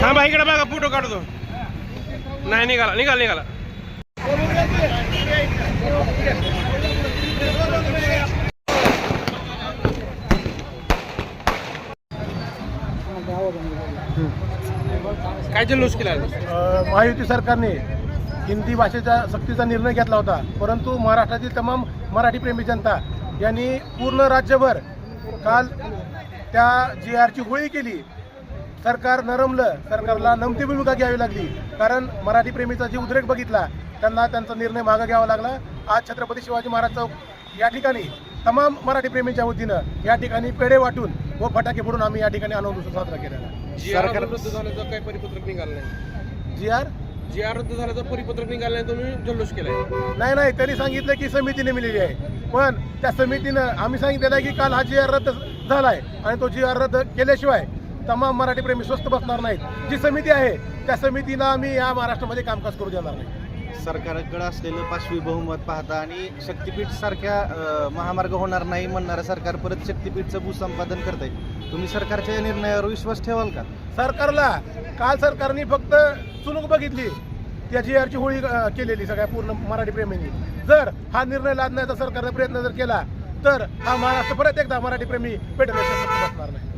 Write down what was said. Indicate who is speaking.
Speaker 1: थांबा इकडे बघा फोटो काढतो नाही निघाला निघाला निघाला. काय जल्लोष केला
Speaker 2: महायुती सरकारने हिंदी भाषेचा सक्तीचा निर्णय घेतला होता परंतु महाराष्ट्रातील तमाम मराठी प्रेमी जनता यांनी पूर्ण राज्यभर काल त्या जी आरची होळी केली. सरकार नरमलं सरकारला नमती भूमिका घ्यावी लागली. कारण मराठी प्रेमीचा जी उद्रेक बघितला. त्यांना त्यांचा निर्णय मागे घ्यावा लागला. आज छत्रपती शिवाजी महाराज चौक या ठिकाणी तमाम मराठी प्रेमींच्या वतीनं या ठिकाणी पेढे वाटून व फटाके फोडून आम्ही या ठिकाणी आनंद उत्सव साजरा
Speaker 1: रद्द झाल्याचं काही परिपत्रक निघालं नाही.
Speaker 2: जी आर?
Speaker 1: जी आर रद्द झाल्याचं परिपत्रक निघालं नाही तुम्ही जल्लोष केलाय.
Speaker 2: नाही नाही त्यांनी सांगितलं की समिती नेमलेली आहे. पण त्या समितीनं आम्ही सांगितलेलं आहे की काल हा जी आर रद्द झालाय आणि तो जी आर रद्द केल्याशिवाय तमाम मराठी प्रेमी स्वस्त बसणार नाहीत. जी समिती आहे त्या समितीला आम्ही या महाराष्ट्रामध्ये कामकाज करू देणार नाही.
Speaker 3: सरकारकडे असलेलं पाचवी बहुमत पाहता आणि शक्तीपीठ सारख्या महामार्ग होणार नाही म्हणणारं सरकार परत शक्तीपीठचं भूसंपादन करत आहे तुम्ही सरकारच्या या निर्णयावर विश्वास ठेवाल का?
Speaker 2: सरकारला काल सरकारने फक्त चुनूक बघितली. त्या जी आरची होळी केलेली सगळ्या पूर्ण मराठी प्रेमींनी. जर हा निर्णय लादण्याचा सरकारने प्रयत्न जर केला तर हा महाराष्ट्र परत एकदा मराठी प्रेमी पेटण्याच्या बसणार नाही.